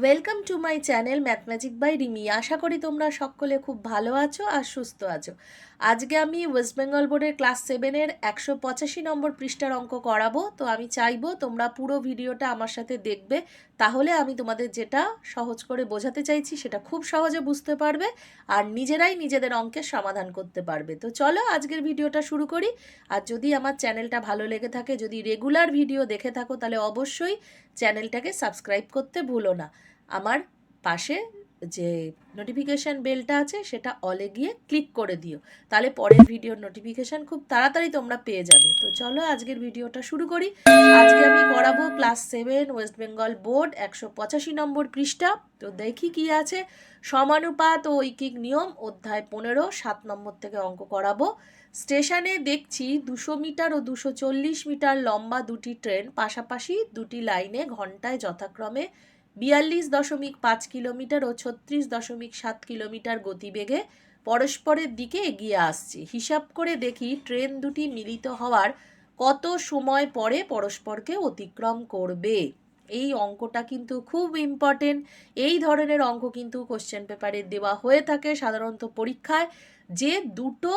Welcome to my channel math magic by Rimi আশা করি তোমরা সকলে খুব ভালো আছো আর সুস্থ আছো। আজকে আমি ওয়েস্ট বেঙ্গল বোর্ডের ক্লাস সেভেনের একশো পঁচাশি নম্বর পৃষ্ঠার অঙ্ক করাবো। তো আমি চাইব তোমরা পুরো ভিডিওটা আমার সাথে দেখবে। তাহলে আমি তোমাদের যেটা সহজ করে বোঝাতে চাইছি, সেটা খুব সহজে বুঝতে পারবে আর নিজেরাই নিজেদের অঙ্কের সমাধান করতে পারবে। তো চলো আজকের ভিডিওটা শুরু করি। আর যদি আমার চ্যানেলটা ভালো লেগে থাকে, যদি রেগুলার ভিডিও দেখে থাকো, তাহলে অবশ্যই চ্যানেলটাকে সাবস্ক্রাইব করতে ভুলো না। আমার পাশে যে নোটিফিকেশান বেলটা আছে, সেটা অলে গিয়ে ক্লিক করে দিও। তাহলে পরের ভিডিওর নোটিফিকেশান খুব তাড়াতাড়ি তোমরা পেয়ে যাবে। তো চলো আজকের ভিডিওটা শুরু করি। আজকে আমি করাবো class seven West Bengal board একশো পঁচাশি নম্বর পৃষ্ঠা। তো দেখি কি আছে। সমানুপাত ও ঐকিক নিয়ম, অধ্যায় পনেরো, সাত নম্বর থেকে অঙ্ক করাবো। স্টেশনে দেখছি দুশো মিটার ও দুশো চল্লিশ মিটার লম্বা দুটি ট্রেন পাশাপাশি দুটি লাইনে ঘন্টায় যথাক্রমে বিয়াল্লিশ দশমিক পাঁচ কিলোমিটার ও ছত্রিশ দশমিক সাত কিলোমিটার গতিবেগে পরস্পরের দিকে এগিয়ে আসছে। হিসাব করে দেখি ট্রেন দুটি মিলিত হওয়ার কত সময় পরে পরস্পরকে অতিক্রম করবে। এই অঙ্কটা কিন্তু খুব ইম্পর্টেন্ট এই ধরনের অঙ্ক কিন্তু কোশ্চেন পেপারে দেওয়া হয়ে থাকে সাধারণত পরীক্ষায়। যে দুটো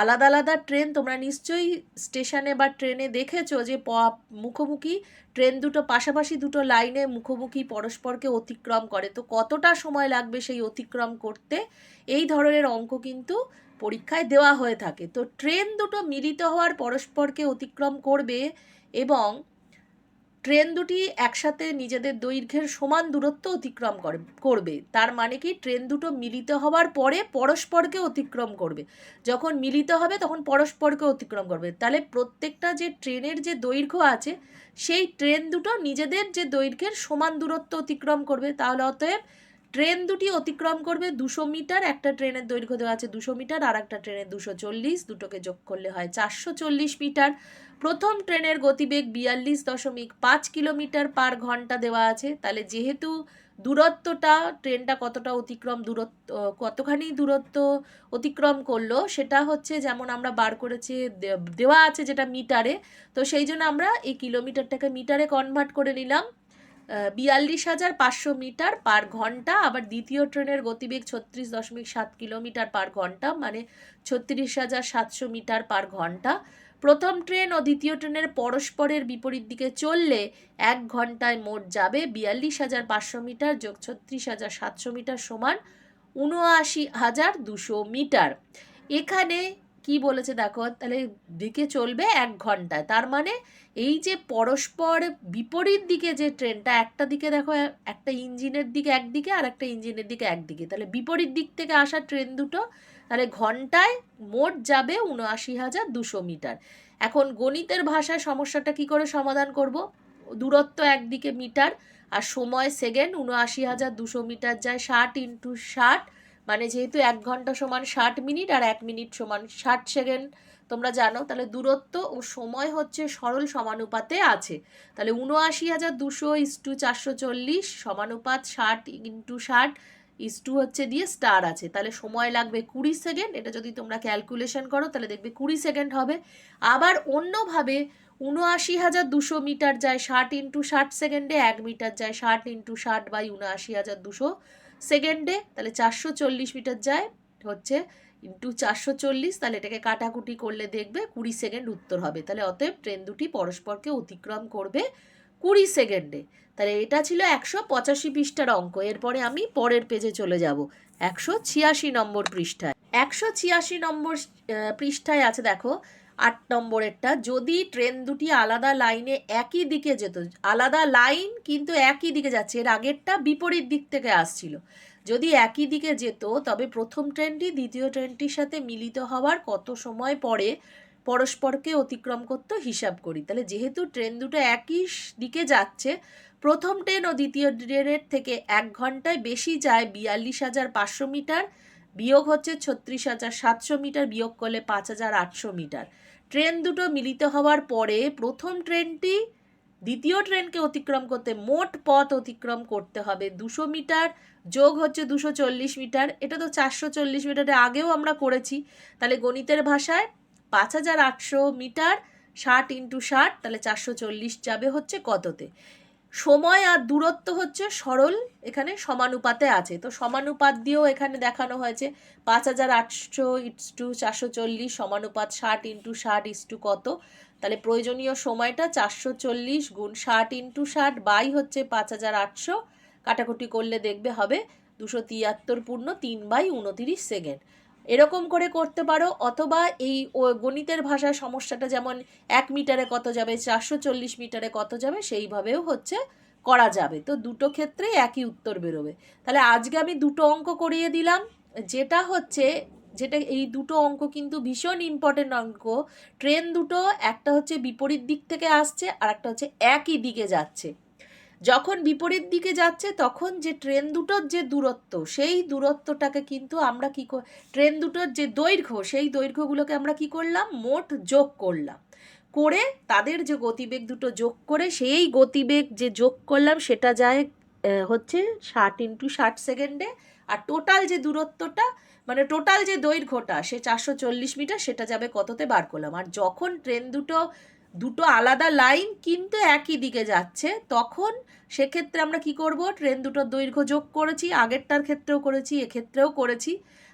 আলাদা আলাদা ট্রেন তোমরা নিশ্চয়ই স্টেশনে বা ট্রেনে দেখেছ যে প- মুখোমুখি ট্রেন দুটো পাশাপাশি দুটো লাইনে মুখোমুখি পরস্পরকে অতিক্রম করে। তো কতটা সময় লাগবে সেই অতিক্রম করতে? এই ধরনের অঙ্ক কিন্তু পরীক্ষায় দেওয়া হয়ে থাকে। তো ট্রেন দুটো মিলিত হওয়ার পরস্পরকে অতিক্রম করবে এবং ট্রেন দুটি একসাথে নিজেদের দৈর্ঘ্যের সমান দূরত্ব অতিক্রম করে করবে। তার মানে কি? ট্রেন দুটো মিলিত হওয়ার পরে পরস্পরকে অতিক্রম করবে। যখন মিলিত হবে, তখন পরস্পরকে অতিক্রম করবে। তাহলে প্রত্যেকটা যে ট্রেনের যে দৈর্ঘ্য আছে, সেই ট্রেন দুটো নিজেদের যে দৈর্ঘ্যের সমান দূরত্ব অতিক্রম করবে। তাহলে অতএব ট্রেন দুটি অতিক্রম করবে দুশো মিটার, একটা ট্রেনের দৈর্ঘ্য দেওয়া আছে দুশো মিটার আর একটা ট্রেনের দুশো চল্লিশ, দুটোকে যোগ করলে হয় চারশো চল্লিশ মিটার। প্রথম ট্রেনের গতিবেগ বিয়াল্লিশ দশমিক পাঁচ কিলোমিটার পার ঘণ্টা দেওয়া আছে। তাহলে যেহেতু দূরত্বটা, ট্রেনটা কতটা অতিক্রম দূরত্ব কতখানি দূরত্ব অতিক্রম করল, সেটা হচ্ছে যেমন আমরা বার করেছি দেওয়া আছে যেটা মিটারে, তো সেই জন্য আমরা এই কিলোমিটারটাকে মিটারে কনভার্ট করে নিলাম। বিয়াল্লিশ হাজার পাঁচশো মিটার পার ঘণ্টা, আবার দ্বিতীয় ট্রেনের গতিবেগ ছত্রিশ দশমিক সাত কিলোমিটার পার ঘণ্টা মানে ছত্রিশ হাজার সাতশো মিটার পার ঘণ্টা। প্রথম ট্রেন ও দ্বিতীয় ট্রেনের পরস্পরের বিপরীত দিকে চললে এক ঘন্টায় মোট যাবে বিয়াল্লিশ হাজার পাঁচশো মিটার যোগ ছত্রিশ হাজার সাতশো মিটার সমান উনআশি হাজার দুশো মিটার। এখানে কি বলেছে দেখো, তাহলে দিকে চলবে এক ঘন্টায়। তার মানে এই যে পরস্পর বিপরীত দিকে যে ট্রেনটা, একটা দিকে দেখো, একটা ইঞ্জিনের দিকে একদিকে আর একটা ইঞ্জিনের দিকে একদিকে তাহলে বিপরীত দিক থেকে আসা ট্রেন দুটো, তাহলে ঘন্টায় মোট যাবে উনআশি হাজার দুশো মিটার। এখন গণিতের ভাষায় সমস্যাটা কি করে সমাধান করব? দূরত্ব একদিকে মিটার আর সময় সেকেন্ড, উনআশি হাজার দুশো মিটার যায় ষাট ইন্টু ষাট। মানে যেহেতু এক ঘণ্টা সমান ষাট মিনিট আর এক মিনিট সমান ষাট সেকেন্ড, তোমরা জানো, তাহলে দূরত্ব ও সময় হচ্ছে সরল সমানুপাতে আছে। তাহলে উনআশি হাজার দুশো ইস্টু চারশো চল্লিশ সমানুপাত ষাট ইন্টু ষাট ইস টু হচ্ছে দিয়ে স্টার আছে। তাহলে সময় লাগবে কুড়ি সেকেন্ড, এটা যদি তোমরা ক্যালকুলেশন করো তাহলে দেখবে কুড়ি সেকেন্ড হবে। আবার অন্যভাবে উনআশি হাজার দুশো মিটার যায় ষাট ইন্টু ষাট সেকেন্ডে, এক মিটার যায় ষাট ইন্টু ষাট বাই উনআশি হাজার দুশো সেকেন্ডে তাহলে চারশো চল্লিশ মিটার যায় হচ্ছে ইন্টু চারশো চল্লিশ, তাহলে এটাকে কাটাকুটি করলে দেখবে কুড়ি সেকেন্ড উত্তর হবে। তাহলে অতএব ট্রেন দুটি পরস্পরকে অতিক্রম করবে কুড়ি সেকেন্ডে তাহলে এটা ছিল একশো পঁচাশি পৃষ্ঠার অঙ্ক, এরপরে আমি পরের পেজে চলে যাব, একশো ছিয়াশি নম্বর পৃষ্ঠায়। একশো ছিয়াশি নম্বর পৃষ্ঠায় আছে দেখো, আট নম্বরেরটা। যদি ট্রেন দুটি আলাদা লাইনে একই দিকে যেত, আলাদা লাইন কিন্তু একই দিকে যাচ্ছে, এর আগেরটা বিপরীত দিক থেকে আসছিল। যদি একই দিকে যেত, তবে প্রথম ট্রেনটি দ্বিতীয় ট্রেনটির সাথে মিলিত হওয়ার কত সময় পরে পরস্পরকে অতিক্রম করতে হিসাব করি। তাহলে যেহেতু ট্রেন দুটো একই দিকে যাচ্ছে, প্রথম ট্রেন ও দ্বিতীয় ট্রেনের থেকে এক ঘন্টায় বেশি যায় বিয়াল্লিশ হাজার পাঁচশো মিটার বিয়োগ হচ্ছে ছত্রিশ হাজার সাতশো মিটার, বিয়োগ করলে পাঁচ হাজার আটশো মিটার। ট্রেন দুটো মিলিত হওয়ার পরে প্রথম ট্রেনটি দ্বিতীয় ট্রেনকে অতিক্রম করতে মোট পথ অতিক্রম করতে হবে দুশো মিটার, যোগ হচ্ছে দুশো চল্লিশ মিটার। এটা তো চারশো চল্লিশ মিটারের আগেও আমরা করেছি। তাহলে গণিতের ভাষায় পাঁচ হাজার আটশো মিটার, ষাট ইন্টু ষাট, তাহলে চারশো চল্লিশ যাবে হচ্ছে কততে? সময় আর দূরত্ব হচ্ছে সরল, এখানে সমানুপাতে আছে। তো সমানুপাত দিয়েও এখানে দেখানো হয়েছে পাঁচ হাজার আটশো ইটস টু চারশো চল্লিশ, সমানুপাত ষাট ইন্টু ষাট ইস টু কত? তাহলে প্রয়োজনীয় সময়টা চারশো চল্লিশ গুণ ষাট ইন্টু ষাট বাই হচ্ছে পাঁচ হাজার আটশো। কাটাকুটি করলে দেখবে হবে দুশো তিয়াত্তর পূর্ণ তিন বাই উনতিরিশ সেকেন্ড। এরকম করে করতে পারো, অথবা এই গণিতের ভাষায় সমস্যাটা যেমন এক মিটারে কত যাবে, চারশো চল্লিশ মিটারে কত যাবে, সেইভাবেও হচ্ছে করা যাবে। তো দুটো ক্ষেত্রেই একই উত্তর বেরোবে। তাহলে আজকে আমি দুটো অঙ্ক করিয়ে দিলাম। যেটা হচ্ছে, যেটা এই দুটো অঙ্ক কিন্তু ভীষণ ইম্পর্টেন্ট অঙ্ক। ট্রেন দুটো একটা হচ্ছে বিপরীত দিক থেকে আসছে আর একটা হচ্ছে একই দিকে যাচ্ছে। যখন বিপরীত দিকে যাচ্ছে, তখন যে ট্রেন দুটোর যে দূরত্ব, সেই দূরত্বটাকে কিন্তু আমরা কি ট্রেন দুটোর যে দৈর্ঘ্য, সেই দৈর্ঘ্যগুলোকে আমরা কি করলাম? মোট যোগ করলাম। করে তাদের যে গতিবেগ দুটো যোগ করে, সেই গতিবেগ যে যোগ করলাম, সেটা যায় হচ্ছে ষাট ইন্টু ষাট সেকেন্ডে আর টোটাল যে দূরত্বটা মানে টোটাল যে দৈর্ঘ্যটা, সে চারশো চল্লিশ মিটার, সেটা যাবে কততে বার করলাম। আর যখন ট্রেন দুটো দুটো আলাদা লাইন কিন্তু একই দিকে যাচ্ছে। তখন সেক্ষেত্রে আমরা কি করব? ট্রেন দুটোর দৈর্ঘ্য যোগ করেছি, আগেরটার ক্ষেত্রেও করেছি, এক্ষেত্রেও করেছি।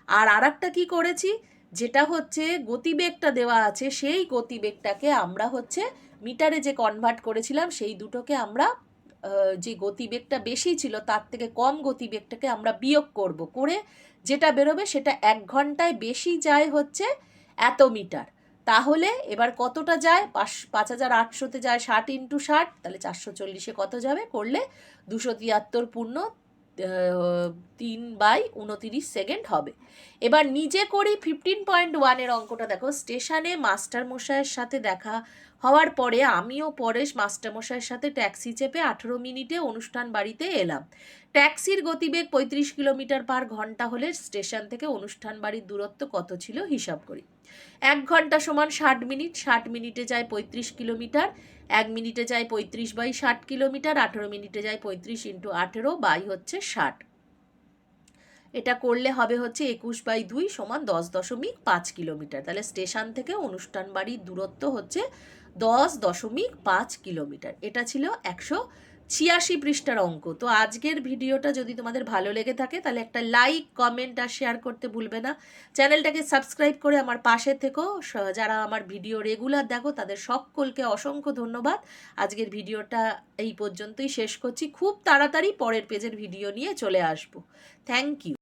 আর আরেকটা কি করেছি? যেটা হচ্ছে গতিবেগটা দেওয়া আছে, সেই গতিবেগটাকে আমরা হচ্ছে মিটারে যে কনভার্ট করেছিলাম, সেই দুটোকে আমরা যে গতিবেগটা বেশি ছিল, তার থেকে কম গতিবেগটাকে আমরা বিয়োগ করব করে যেটা বেরোবে সেটা এক ঘন্টায় বেশি যায় হচ্ছে এত মিটার। তাহলে এবার কতটা যায়? পাঁচ পাঁচ হাজার আটশোতে যায় ষাট ইন্টু ষাট, তাহলে চারশো চল্লিশে কত যাবে? করলে দুশো তিয়াত্তর পূর্ণ তিন বাই উনতিরিশ সেকেন্ড হবে। এবার নিজে করি ফিফটিন পয়েন্ট ওয়ানের অঙ্কটা। দেখো, স্টেশনে মাস্টার মশাইয়ের সাথে দেখা হওয়ার পরে আমিও পরেশ মাস্টারমশাইয়ের সাথে ট্যাক্সি চেপে আঠেরো মিনিটে অনুষ্ঠান বাড়িতে এলাম। ট্যাক্সির গতিবেগ পঁয়ত্রিশ কিলোমিটার পার ঘণ্টা হলে স্টেশন থেকে অনুষ্ঠান বাড়ির দূরত্ব কত ছিল হিসাব করি। এক ঘণ্টা সমান ষাট মিনিট, ষাট মিনিটে যায় পঁয়ত্রিশ কিলোমিটার, এক মিনিটে যায় পঁয়ত্রিশ বাই ষাট কিলোমিটার, আঠেরো মিনিটে যায় পঁয়ত্রিশ ইন্টু আঠেরো বাই হচ্ছে ষাট। এটা করলে হবে হচ্ছে একুশ বাই দুই সমান দশ দশমিক পাঁচ কিলোমিটার। তাহলে স্টেশন থেকে অনুষ্ঠান বাড়ির দূরত্ব হচ্ছে দশ দশমিক পাঁচ কিলোমিটার। এটা ছিল একশো ছিয়াশি পৃষ্ঠার অঙ্ক। তো আজকের ভিডিওটা যদি তোমাদের ভালো লেগে থাকে, তাহলে একটা লাইক কমেন্ট আর শেয়ার করতে ভুলবে না। চ্যানেলটাকে সাবস্ক্রাইব করে আমার পাশে থেকো। যারা আমার ভিডিও রেগুলার দেখো, তাদের সকলকে অসংখ্য ধন্যবাদ। আজকের ভিডিওটা এই পর্যন্তই শেষ করছি। খুব তাড়াতাড়ি পরের পেজের ভিডিও নিয়ে চলে আসব। Thank you